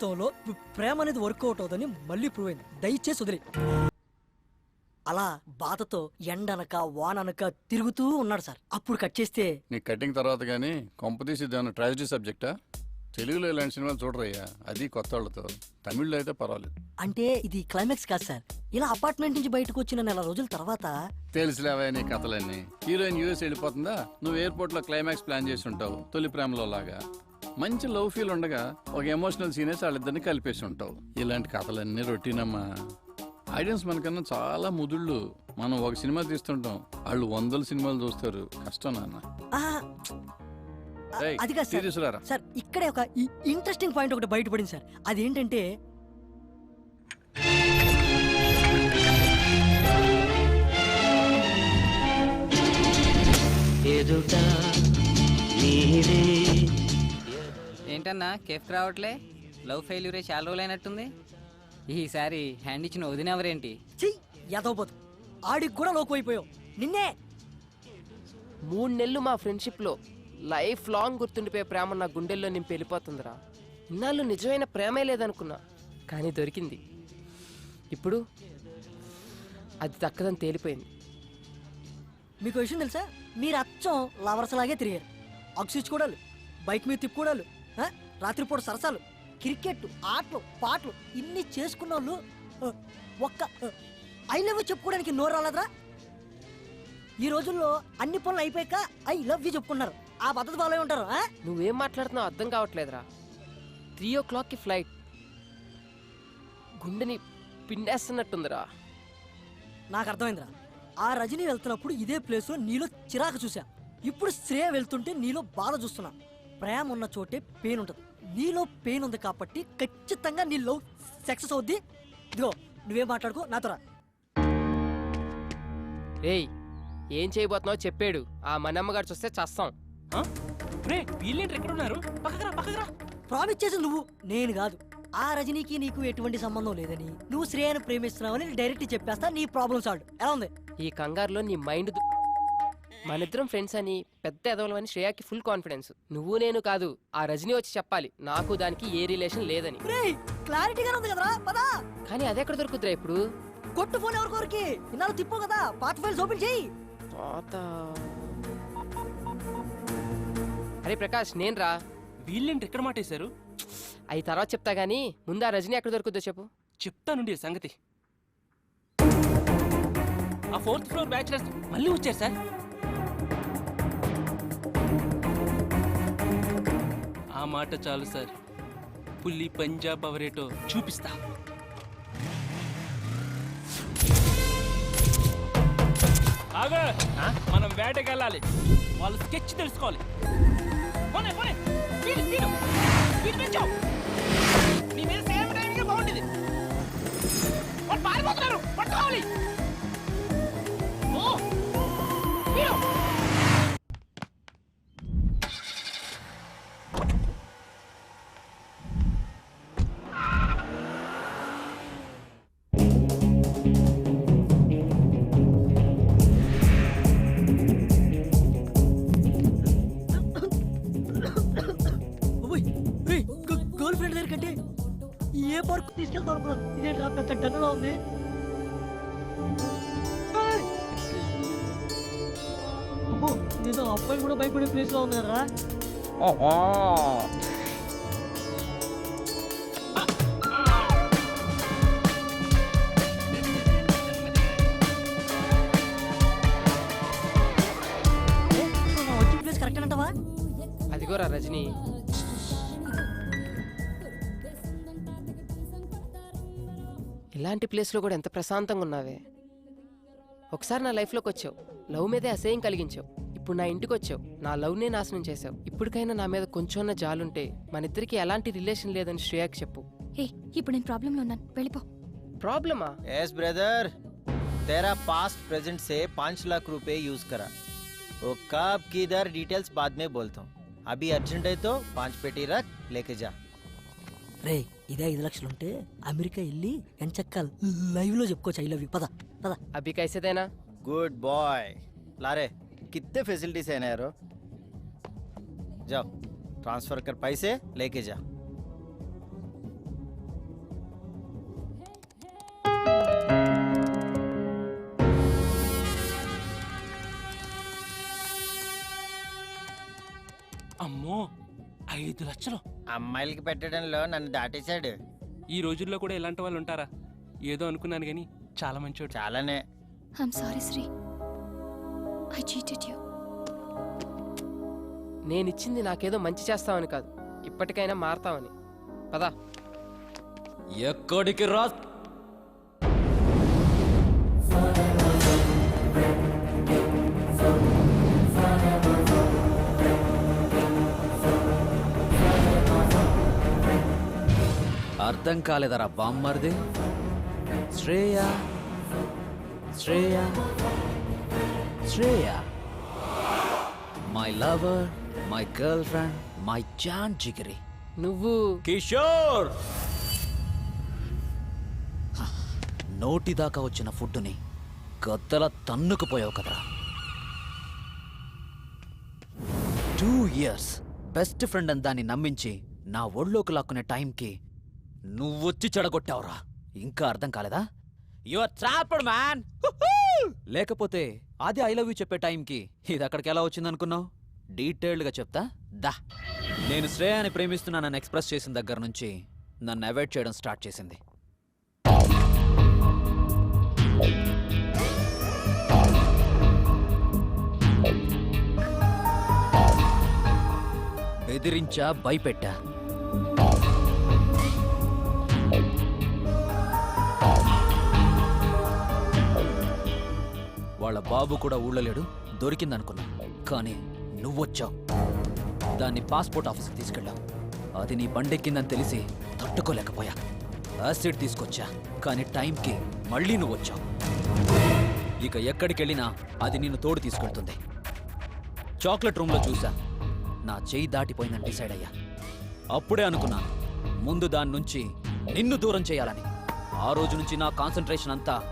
జీవితంలో ప్రేమ అనేది వర్కౌట్ అవుతుందని మళ్ళీ ప్రూవ్ అయింది. దయచేసి వదిలే అలా బాధతో ఎండనక వాననక తిరుగుతూ ఉన్నాడు సార్. అప్పుడు కట్ చేస్తే నీ కటింగ్ తర్వాత కానీ కొంపతీసి ఏమైనా ట్రాజడీ సబ్జెక్టా తెలుగులో ఇలాంటి సినిమాలు చూడరయ్యా? అది కొత్త వాళ్ళతో. తమిళ్ళో అయితే పర్వాలేదు. అంటే ఇది క్లైమాక్స్ కాదు సార్. ఇలా అపార్ట్మెంట్ నుంచి బయటకు వచ్చిన నెల రోజుల తర్వాత తెలుసులేవా నీ కథలన్నీ. హీరోయిన్ యూఎస్ వెళ్ళిపోతుందా? నువ్వు ఎయిర్పోర్ట్లో క్లైమాక్స్ ప్లాన్ చేసి ఉంటావు. తొలి ప్రేమలో లాగా. మంచి లవ్ ఫీల్ ఉండగా ఒక ఎమోషనల్ సీనేస్ వాళ్ళిద్దరిని కలిపేసి ఉంటావు. ఇలాంటి కథలన్నీ రొటీన్ అమ్మా ఆడియన్స్ మనకన్నా చాలా ముదుళ్ళు. మనం ఒక సినిమా తీస్తుంటాం. వాళ్ళు వందల సినిమాలు చూస్తారు. కష్టం నాన్న. ఏయ్, అది కాదు సార్. సార్ ఇక్కడే ఒక ఇంట్రెస్టింగ్ పాయింట్ ఒకటి బయటపడింది సార్. అదేంటంటే ఎదుట నీవే ఏంటన్నా కేఫ్కి రావట్లే? లవ్ ఫెయిల్యూరే చాలా రోజులైనట్టుంది. ఈసారి హ్యాండ్ ఇచ్చిన వదినెవరేంటి చెయ్యి ఎదవబోతు ఆడికి కూడా లోకు అయిపోయావు. నిన్నే. మూడు నెలలు మా ఫ్రెండ్షిప్లో లైఫ్ లాంగ్ గుర్తుండిపోయే ప్రేమ నా గుండెల్లో నింపి వెళ్ళిపోతుందిరా. ఇన్నాళ్ళు నిజమైన ప్రేమే లేదనుకున్నా కానీ దొరికింది. ఇప్పుడు అది దక్కదని తేలిపోయింది. మీకు విషయం తెలుసా? మీరు అచ్చం లవర్స్ లాగే తిరిగారు. అగ్సిచ్చుకోవడాలు బైక్ మీద తిప్పుకోవడాలు? రాత్రిపూట సరసాలు క్రికెట్ ఆటలు పాటలు ఇన్ని చేసుకున్న వాళ్ళు ఒక్క ఐ లవ్ చెప్పుకోవడానికి నోరు రాలేదురా. ఈ రోజుల్లో అన్ని పనులు అయిపోయాక ఐ లవ్ యూ చెప్పుకున్నారు ఆ పద్ధతి ఫాలో ఉంటారు? నువ్వేం మాట్లాడుతున్నావు అర్థం కావట్లేదురా. త్రీ ఓ క్లాక్కి ఫ్లైట్. గుండెని పిండేస్తున్నట్టుందిరా. నాకు అర్థమైందిరా. ఆ రజనీ వెళ్తున్నప్పుడు ఇదే ప్లేస్లో నీలో చిరాకు చూసా ఇప్పుడు శ్రేయ వెళ్తుంటే నీలో బాధ చూస్తున్నా. ప్రేమ ఉన్న చోటే పెయిన్ ఉంటుంది. నీలో పెయిన్ ఉంది కాబట్టి ఖచ్చితంగా నీ లవ్ సక్సెస్ అవుద్ది. ఇదిగో నువ్వేం మాట్లాడుకో నాతో రా. రేయ్ ఏం చేయబోతున్నావో చెప్పాడు. ఆ మనమ్మగారు చూస్తే చస్తాం. రే వీళ్ళేంటి ఎక్కడ ఉన్నారు ప్రామిస్ చేసి నువ్వు నేను కాదు. ఆ రజనీకి నీకు ఎటువంటి సంబంధం లేదని నువ్వు శ్రేయను ప్రేమిస్తున్నావని డైరెక్ట్ చెప్పేస్తా నీ ప్రాబ్లమ్ సాల్వ్ ఎలా ఉంది? ఈ కంగారులో నీ మైండ్ మనిద్దరం ఫ్రెండ్స్ అని పెద్ద ఎదవలమని శ్రేయాకి ఫుల్ కాన్ఫిడెన్స్ నువ్వు నేను కాదు ఆ రజనీ వచ్చి చెప్పాలి. నాకు దానికి ఏ రిలేషన్ లేదని. రేయ్ క్లారిటీగానే ఉంది కదరా పదా. కానీ అదెక్కడ దొరుకుతురా ఇప్పుడు? కొట్టు ఫోన్ ఎవరికోరికి ఇన్నాళ్ళు తిప్పు కదా పాత ఫైల్స్ ఓపెన్ చేయి. తాత అరే ప్రకాష్ నేను రా. వీళ్ళేంటి ఎక్కడ మాటేశారు అవి తర్వాత చెప్తా గానీ ముందు ఆ రజనీ ఎక్కడ దొరుకుద్దో చెప్పు. చెప్తానుండి సంగతి. ఆ ఫోర్త్ ఫ్లోర్ బ్యాచులర్స్ మళ్ళీ వచ్చారు సార్. ఆ మాట చాలు సార్. పుల్లి పంజాబ్ అవరేటో చూపిస్తా. ఆగు! మనం వేటకెళ్ళాలి. వాళ్ళ స్కెచ్ తెలుసుకోవాలి. తీసుకెళ్తాను అనుకున్నాను ఇదేంట్రా పెద్ద డన్నులా ఉంది ఇదేదో అబ్బాయి కూడా భయపడే ప్లేస్లో ఉన్నారా అదిగోరా రజనీ. ఇలాంటి ప్లేస్లో కూడా ఎంత ప్రశాంతంగా ఉన్నావే ఒకసారి నా లైఫ్లోకి వచ్చావు లవ్ మీదే అసహ్యం కలిగించావు ఇప్పుడు నా ఇంటికి వచ్చావు నా లవ్నే నాశనం చేసావు ఇప్పటికైనా నా మీద కొంచెం జాలుంటే మన ఇద్దరికి ఎలాంటి రిలేషన్ లేదని శ్రేయాకి చెప్పు ఏ ఇప్పుడు నేను ప్రాబ్లంలో ఉన్నాను వెళ్ళిపో ప్రాబ్లమా यस ब्रदर तेरा पास्ट प्रेजेंट से पाँच लाख रुपए यूज करा वो कब किधर डिटेल्स बाद में बोलता हूँ अभी अर्जेंट है तो पांच पेटी रख लेके जा రే ఇదే ఐదు లక్షలుంటే అమెరికా వెళ్ళి ఎంచక్కల్ లైవ్లో చెప్పుకోవచ్చు. ఐ లవ్ యూ పద పదా. అబ్బి కైసేదేనా గుడ్ బాయ్ లారే కిత్తే ఫెసిలిటీస్ అయినా యారో జా ట్రాన్స్ఫర్ కర్ పైసే లేకే జా అమ్మో ఐదు లక్షలు. అమ్మాయిలకి పెట్టడంలో నన్ను దాటేశాడు. ఈ రోజుల్లో కూడా ఇలాంటి వాళ్ళు ఉంటారా? ఏదో అనుకున్నాను కానీ చాలా మంచోడు. చాలానే. I'm sorry Sri I cheated you నేనిచ్చింది నాకేదో మంచి చేస్తామని కాదు. ఇప్పటికైనా మారతామని పదా. ఎక్కడికి రా అర్థం కాలేదరా బామ్మర్ది? Shreya? Shreya? Shreya? My lover my girl friend my John జిగిరి నువ్వు కిషోర్! నోటి దాకా వచ్చిన ఫుడ్డుని గద్దల తన్నుకుపోయావు కదరా. టూ ఇయర్స్ బెస్ట్ ఫ్రెండ్ అని దాన్ని నమ్మించి నా ఒళ్ళోకి లాక్కునే టైంకి నువ్వొచ్చి చెడగొట్టావురా. ఇంకా అర్థం కాలేదా? యువర్ ట్రాప్డ్ మ్యాన్ లేకపోతే అది ఐ లవ్ యూ చెప్పే టైంకి ఇది అక్కడికి ఎలా వచ్చిందనుకున్నావు? డీటెయిల్డ్గా చెప్తా. దా. నేను శ్రేయాని ప్రేమిస్తున్నానని ఎక్స్ప్రెస్ చేసిన దగ్గర నుంచి నన్ను అవాయిడ్ చేయడం స్టార్ట్ చేసింది. బెదిరించా భయపెట్టా. వాళ్ళ బాబు కూడా ఊళ్ళో లేడు దొరికిందనుకున్నా. కానీ నువ్వొచ్చావు. దాన్ని పాస్పోర్ట్ ఆఫీస్కి తీసుకెళ్ళావు. అది నీ బండెక్కిందని తెలిసి తట్టుకోలేకపోయా. యాసిడ్ తీసుకొచ్చా కానీ టైంకి మళ్ళీ నువ్వు వచ్చావు ఇక ఎక్కడికెళ్ళినా అది నిన్ను తోడు తీసుకెళ్తుంది. చాక్లెట్ రూమ్లో చూసా నా చెయ్యి దాటిపోయిందని డిసైడ్ అయ్యా. అప్పుడే అనుకున్నాను ముందు దాని నుంచి నిన్ను దూరం చేయాలని. ఆ రోజు నుంచి నా కాన్సన్ట్రేషన్ అంతా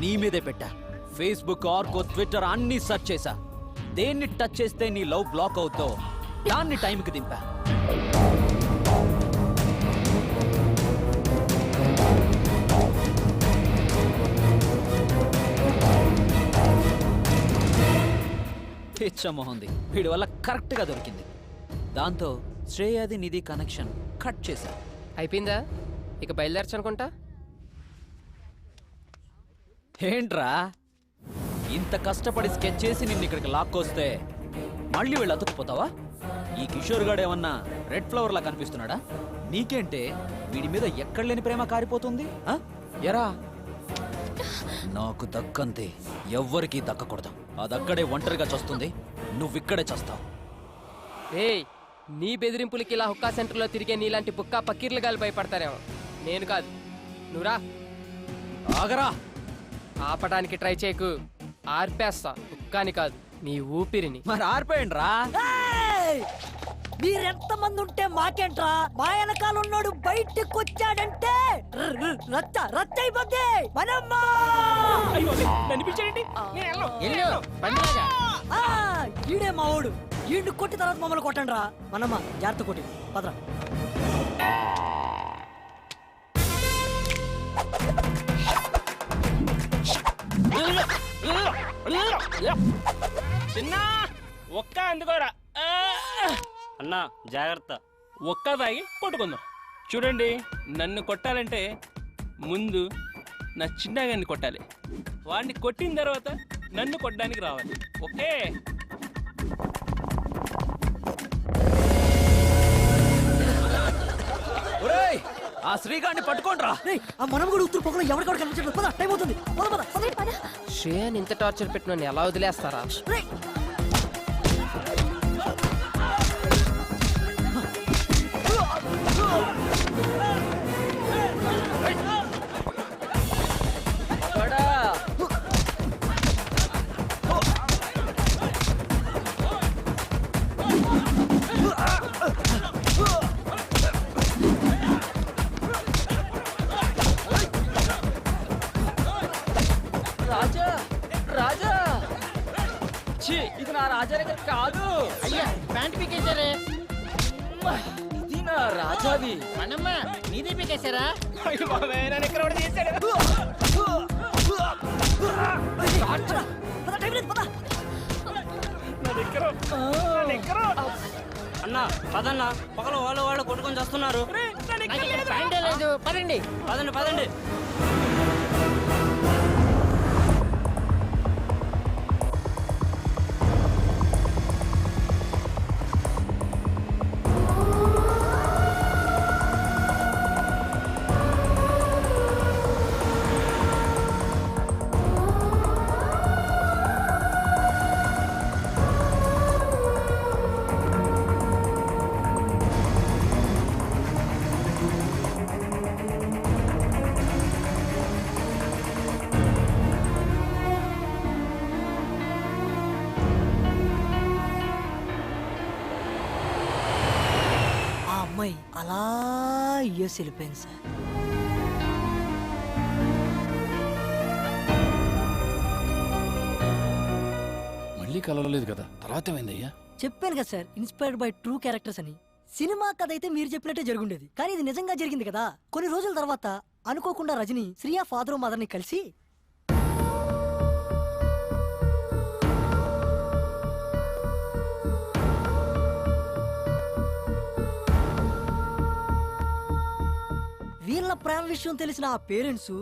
నీ మీదే పెట్టా. ఫేస్బుక్ ఆర్కో ట్విట్టర్ అన్ని సెర్చ్ చేశా. దేన్ని టచ్ చేస్తే నీ లవ్ బ్లాక్ అవుతో? దాన్ని టైంకి దింపా. పిచ్చమోహంది. వీడి వల్ల కరెక్ట్గా దొరికింది. దాంతో శ్రేయాది నిధి కనెక్షన్ కట్ చేశా. అయిపోయిందా? ఇక బయలుదేరచ్చు అనుకుంటా ఏంట్రా? ఇంత కష్టపడి స్కెచ్ చేసి నిన్ను ఇక్కడికి లాక్కొస్తే మళ్ళీ వెళ్ళి అతుక్కుపోతావా? ఈ కిషోర్ గాడు ఏమన్నా రెడ్ ఫ్లవర్ లా కనిపిస్తున్నాడా? నీకేంటే వీడి మీద ఎక్కడ లేని ప్రేమ కారిపోతుంది ఆ? ఎరా? నాకు దక్కంతే ఎవ్వరికీ దక్కకూడదు. అదక్కడే ఒంటరిగా చస్తుంది నువ్విక్కడే చస్తావు. ఏయ్ నీ బెదిరింపులకి ఇలా హుక్కా సెంటర్లో తిరిగే నీలాంటి బుక్కా పకీర్లు గాలి భయపడతారేమో. నేను కాదు. నువ్వురా ఆగరా! ఆపడానికి ట్రై చేయకు. ఆర్పేస్తా. హుక్కాని కాదు నీ ఊపిరిని. మరి ఆరిపోయండి రా! మీరెంత మంది ఉంటే మాకేంట్రా? మా వెనకాల ఉన్నాడు బయటికి వచ్చాడంటే రచ్చ రచ్చ అయిపోద్ది. మనమ్మా! ఆ, ఈడే మా ఓడు ఈడు కొట్టి తర్వాత మమ్మల్ని కొట్టండి రా మనమ్మ జాగ్రత్త కొట్టి. పదరా. చిన్న ఒక్క అందుకోరా! అన్నా జాగ్రత్త. ఒక్క తాగి కొట్టుకుందాం. చూడండి నన్ను కొట్టాలంటే ముందు నా చిన్నగాన్ని కొట్టాలి. వాడిని కొట్టిన తర్వాత నన్ను కొట్టడానికి రావాలి. ఓకే? ఆ శ్రీగాడిని పట్టుకోండ్రా. రేయ్, ఆ మనం కూడా ఉత్తర పొగలో ఎవరికక్కడ కనిపించట్లేదు? పద టైం అవుతుంది. పద పద పద. పద. శ్రేయాని ఇంత టార్చర్ పెట్టిన ఎలా వదిలేస్తారా? కాదు. అయ్యా ప్యాంట్ పీకేశారే. ఇది నా రాజాది. మనమ్మ నీదే పీకేశారా? అన్న పదన్న పక్కన వాళ్ళు వాళ్ళు కొట్టుకొని చేస్తున్నారు. పదండి. పదండి పదండి. యుఎస్ వెళ్ళిపోయింది సార్ మళ్ళీ కలవలేదు కదా? తర్వాత ఏమైందయ్యా? చెప్పాను కదా sir inspired by true characters అని. సినిమా కథ అయితే మీరు చెప్పినట్టే జరుగుండేది. కానీ ఇది నిజంగా జరిగింది కదా? కొన్ని రోజుల తర్వాత అనుకోకుండా రజని శ్రియా ఫాదర్ మదర్ని కలిసి వీళ్ళ ప్రేమ విషయం తెలిసిన ఆ పేరెంట్స్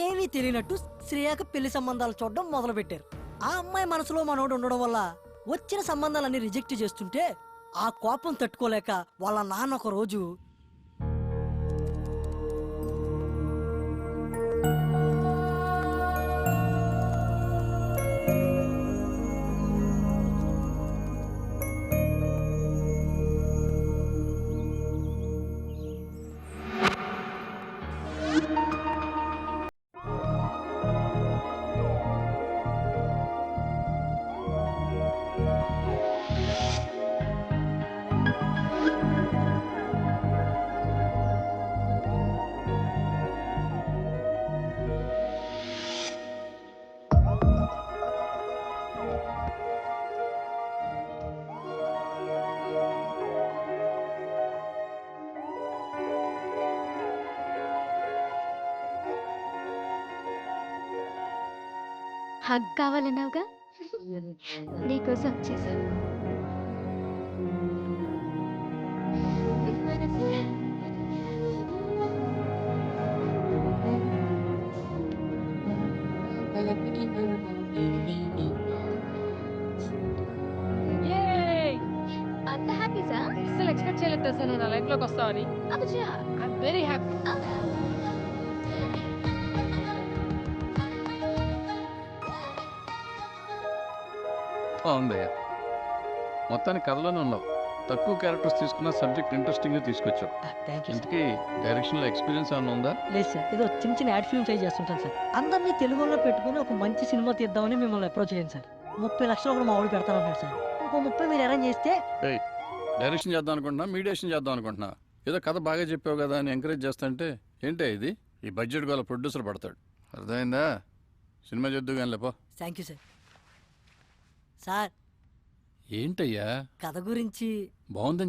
ఏమీ తెలియనట్టు శ్రేయాకు పెళ్ళి సంబంధాలు చూడడం మొదలు పెట్టారు ఆ అమ్మాయి మనసులో మనోడు ఉండడం వల్ల వచ్చిన సంబంధాలన్నీ రిజెక్ట్ చేస్తుంటే ఆ కోపం తట్టుకోలేక వాళ్ళ నాన్న ఒక రోజు హగ్ కావాలన్నావుగా? నీకోసం వచ్చేసాను అంత హ్యాపీసా? అసలు ఎక్స్పెక్ట్ చేయలేదు తెలుసా నువ్వు నా లైఫ్లోకి ఐఎమ్ వెరీ హ్యాపీ బాగుందయ్యా మొత్తానికి కథలోనే ఉన్నావు. తక్కువ క్యారెక్టర్స్ తీసుకున్న సబ్జెక్ట్ ఇంట్రెస్టింగ్గా తీసుకొచ్చావు. థ్యాంక్ యూ ఇంతకీ డైరెక్షన్లో ఎక్స్పీరియన్స్ ఏమైనా ఉందా? లేదు సార్. ఏదో చిన్న చిన్న యాడ్ ఫిల్మ్ ట్రై చేస్తుంటాను సార్. అందరినీ తెలుగులో పెట్టుకుని ఒక మంచి సినిమా తీద్దామని మిమ్మల్ని అప్రోచ్ చేయండి సార్. ముప్పై లక్షలు ఒకటి మా వాడు పెడతానన్నాడు సార్. ఇంకో ముప్పై మీరు అరేంజ్ చేస్తే డైరెక్షన్ చేద్దాం అనుకుంటున్నా మీడియేషన్ చేద్దాం అనుకుంటున్నా? ఏదో కథ బాగా చెప్పావు కదా అని ఎంకరేజ్ చేస్తుంటే ఏంటే ఇది? ఈ బడ్జెట్ గల ప్రొడ్యూసర్ పడతాడు. అర్థమైందా? సినిమా చేద్దు కానీ లేపో థ్యాంక్ యూ సార్ సార్. ఏంటయ్యా? కథ గురించి బాగుందని